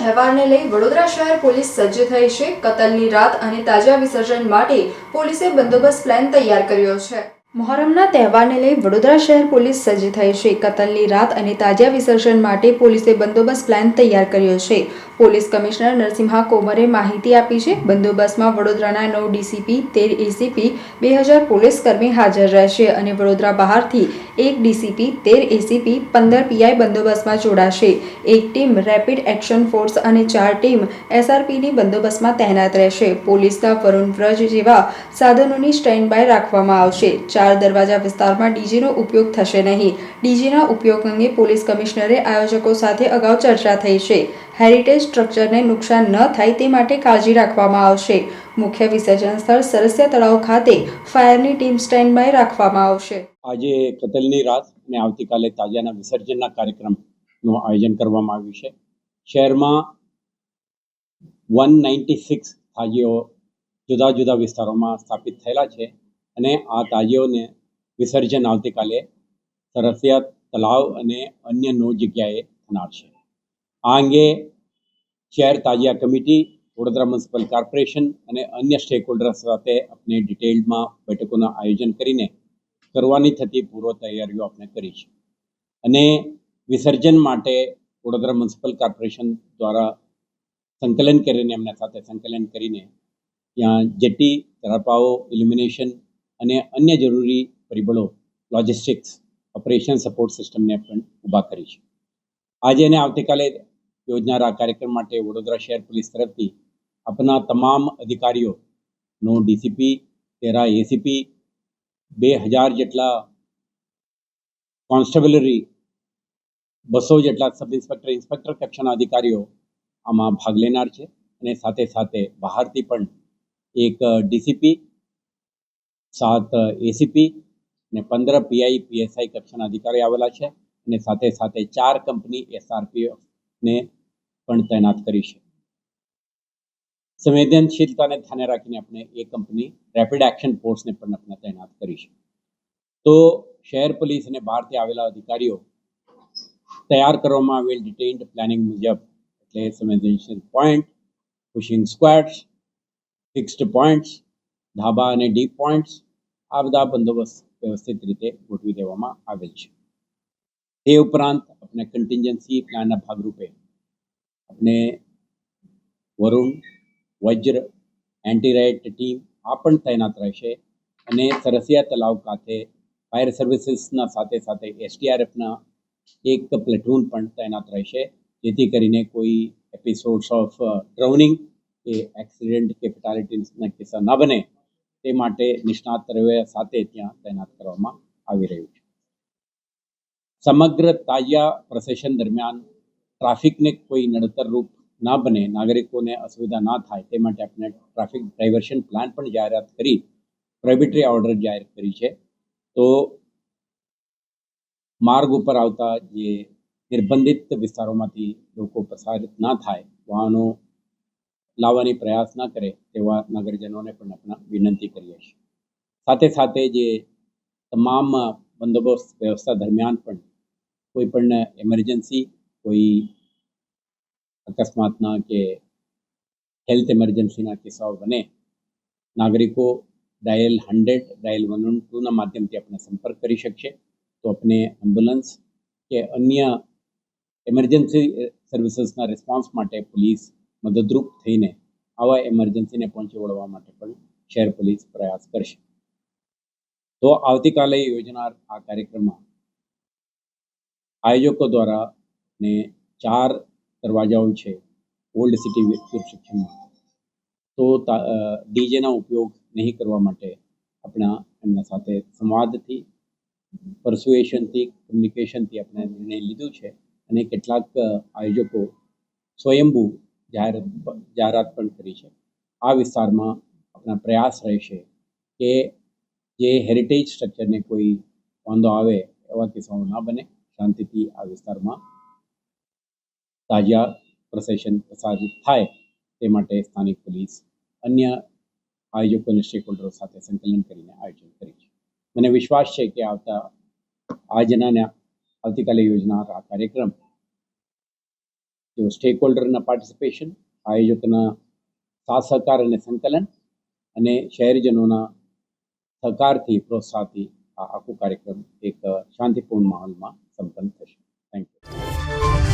તહેવારને લઈ વડોદરા શહેર પોલીસ સજ્જ થઈ છે. કતલની રાત અને તાજા વિસર્જન માટે પોલીસે બંદોબસ્ત પ્લાન તૈયાર કર્યો છે. મોહરમના તહેવારને લઈ વડોદરા શહેર પોલીસ સજ્જ થઈ છે. કતલની રાત અને તાજા વિસર્જન માટે પોલીસે બંદોબસ્ત પ્લાન તૈયાર કર્યો છે. પોલીસ કમિશનર નરસિંહા કોમરે માહિતી આપી છે. બંદોબસ્તમાં વડોદરાના નવ ડીસીપી, તેર એસીપી, બે હજાર પોલીસકર્મી હાજર રહેશે અને વડોદરા બહારથી એક ડીસીપી, તેર એસીપી, પંદર પીઆઈ બંદોબસ્તમાં જોડાશે. એક ટીમ રેપિડ એક્શન ફોર્સ અને ચાર ટીમ એસઆરપીની બંદોબસ્તમાં તહેનાત રહેશે. પોલીસના વરુણ વ્રજ જેવા સાધનોની સ્ટેન્ડ બાય રાખવામાં આવશે. ચાર દરવાજા વિસ્તારમાં ડીજેનો ઉપયોગ થશે નહીં. ડીજેના ઉપયોગ અંગે પોલીસ કમિશનરે આયોજકો સાથે અગાઉ ચર્ચા થઈ છે. હેરિટેજ સ્ટ્રક્ચરને નુકસાન ન થાય તે માટે કાળજી રાખવામાં આવશે. મુખ્ય વિસર્જન સ્થળ સરસિયા તળાવ ખાતે ફાયરની ટીમ સ્ટેન્ડ બાય રાખવામાં આવશે. આજે કતલની રાત અને આવતીકાલે તાજાના વિસર્જનના કાર્યક્રમનું આયોજન કરવામાં આવ્યું છે. શહેરમાં વન નાઇન્ટી સિક્સ તાજીઓ જુદા જુદા વિસ્તારોમાં સ્થાપિત થયેલા છે અને આ તાજીઓને વિસર્જન આવતીકાલે સરસિયા તળાવ અને અન્ય નવ જગ્યાએ થનાર છે. આ અંગે શહેર Tazia committee, Vadodara municipal corporation અને અન્ય સ્ટેક સાથે આપણે ડિટેલમાં બેઠકોના આયોજન કરીને કરવાની થતી પૂર્વ તૈયારીઓ આપણે કરી છે. અને વિસર્જન માટે વડોદરા મ્યુનિસિપલ કોર્પોરેશન દ્વારા સંકલન કરીને, એમના સાથે સંકલન કરીને ત્યાં જેટી તરાપાઓ ઇલ્યુમિનેશન અને અન્ય જરૂરી પરિબળો, લોજિસ્ટિક્સ, ઓપરેશન સપોર્ટ સિસ્ટમને પણ ઊભા કરી છે. આજે અને આવતીકાલે યોજનારા કાર્યક્રમ માટે વડોદરા શહેર પોલીસ તરફથી આપના તમામ અધિકારીઓનું ડીસીપી તેરા એસીપી, બે હજાર જેટલા કોન્સ્ટેબલરી, બસો જેટલા સબ ઇન્સ્પેક્ટર ઇન્સ્પેક્ટર કક્ષાના અધિકારીઓ આમાં ભાગ લેનાર છે અને સાથે સાથે બહારથી પણ એક ડીસીપી, સાત એસીપી અને પંદર પીઆઈ, પીએસઆઈ કક્ષાના અધિકારી આવેલા છે અને સાથે સાથે ચાર કંપની એસઆરપીએફને પણ તૈનાત કરી છે. સંવેદનશીલતાને ધ્યાને રાખીને આપણે એ કંપની રેપિડ એક્શન ફોર્સને પણ આપણે તૈનાત કરી છે. તો શહેર પોલીસ અને બહારથી આવેલા અધિકારીઓ તૈયાર કરવામાં આવેલ ડિટેઇન્ડ પ્લાનિંગ મુજબ એટલે સંવેદનશીલ point pushing squads fixed points ધાબા અને ડીપ પોઈન્ટ્સ આ બધા બંદોબસ્ત વ્યવસ્થિત રીતે ગોઠવી દેવામાં આવેલ છે. તે ઉપરાંત આપણે કન્ટિન્જન્સી પ્લાનના ભાગરૂપે આપણે Varun, Vajra anti riot team આ પણ તૈનાત રહેશે અને સરસિયા તલાવ ખાતે ફાયર સર્વિસીસના સાથે સાથે એસટીઆરએફના એક પ્લેટૂન પણ તૈનાત રહેશે. જેથી કરીને કોઈ એપિસોડ્સ ઓફ ડ્રાઉનિંગ કે એક્સિડન્ટ કે ફેટાલિટીના કિસ્સા ન બને તે માટે નિષ્ણાત તરવે સાથે ત્યાં તૈનાત કરવામાં આવી રહ્યું છે. સમગ્ર તાજિયા પ્રોસેશન દરમિયાન ટ્રાફિકને કોઈ નડતરરૂપ ના બને, નાગરિકોને અસુવિધા ના થાય, તે માટે આપણે ટ્રાફિક ડાયવર્શન પ્લાન પણ જાહેરાત કરી, પ્રોહિબિટરી ઓર્ડર જાહેર કરી છે. તો માર્ગ ઉપર આવતા જે નિર્બંધિત વિસ્તારોમાંથી લોકો પ્રસારિત ના થાય, વાહનો લાવવાની પ્રયાસ ના કરે, તેવા નગરજનોને પણ આપણે વિનંતી કરીએ છીએ. સાથે સાથે જે તમામ બંદોબસ્ત વ્યવસ્થા દરમિયાન પણ કોઈ પણ એમરજન્સી કોઈ અકસ્માતના કે હેલ્થ એમરજન્સીના કિસ્સાઓ બને, નાગરિકો dial hundred dial one one ટુના માધ્યમથી આપણે સંપર્ક કરી શકશે. તો આપણે એમ્બ્યુલન્સ કે અન્ય એમરજન્સી સર્વિસીસના રિસ્પોન્સ માટે પોલીસ મદદરૂપ થઈને આવા એમરજન્સીને પહોંચી વળવા માટે પણ શહેર પોલીસ પ્રયાસ કરશે. તો આવતીકાલે યોજનાર આ કાર્યક્રમમાં આયોજકો દ્વારા ને ચાર દરવાજાઓ છે ઓલ્ડ સિટી સેક્શનમાં તો ડીજેના ઉપયોગ નહીં કરવા માટે આપણા એમના સાથે સંવાદથી પરસ્યુએશનથી કમ્યુનિકેશનથી આપણે નિર્ણય લીધું છે અને કેટલાક આયોજકો સ્વયંભૂ જાહેરાત જાહેરાત પણ કરી છે. આ વિસ્તારમાં આપણા પ્રયાસ રહેશે કે જે હેરિટેજ સ્ટ્રક્ચરને કોઈ વાંધો આવે એવા કિસ્સાઓ ના બને. શાંતિથી આ વિસ્તારમાં તાજા પ્રસેશન પ્રસારિત થાય તે માટે સ્થાનિક પોલીસ અન્ય આયોજકો અને સ્ટેક સાથે સંકલન કરીને આયોજન કરી છે. મને વિશ્વાસ છે કે આવતા આજના આવતીકાલે યોજનાર આ કાર્યક્રમ જો સ્ટેક હોલ્ડરના પાર્ટિસિપેશન આયોજકના સાથ સહકાર અને સંકલન અને શહેરજનોના સહકારથી, પ્રોત્સાહથી આ આખો કાર્યક્રમ એક શાંતિપૂર્ણ માહોલમાં સંપન્ન થશે. Thank you